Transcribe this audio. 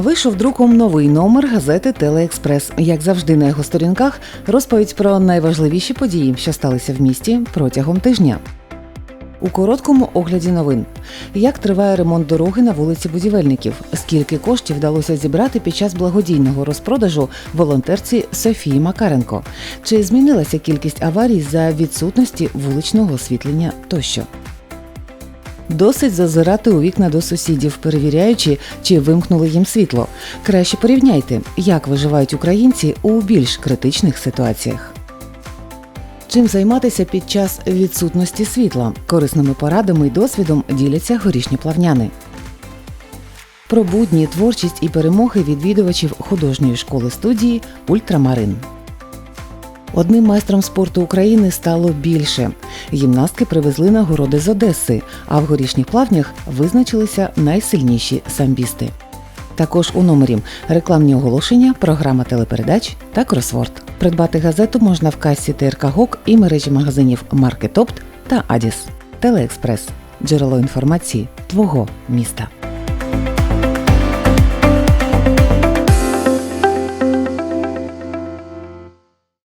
Вийшов друком новий номер газети Телеекспрес. Як завжди на його сторінках розповідь про найважливіші події, що сталися в місті протягом тижня. У короткому огляді новин. Як триває ремонт дороги на вулиці Будівельників? Скільки коштів вдалося зібрати під час благодійного розпродажу волонтерці Софії Макаренко? Чи змінилася кількість аварій за відсутності вуличного освітлення тощо? Досить зазирати у вікна до сусідів, перевіряючи, чи вимкнули їм світло. Краще порівняйте, як виживають українці у більш критичних ситуаціях. Чим займатися під час відсутності світла? Корисними порадами і досвідом діляться горішні плавняни. Про будні, творчість і перемоги відвідувачів художньої школи студії Ультрамарин. Одним майстром спорту України стало більше. Гімнастки привезли нагороди з Одеси, а в горішніх плавнях визначилися найсильніші самбісти. Також у номері рекламні оголошення, програма телепередач та кросворд. Придбати газету можна в касі ТРК ГОК і мережі магазинів Маркетопт та Адіс. Телеекспрес джерело інформації твого міста.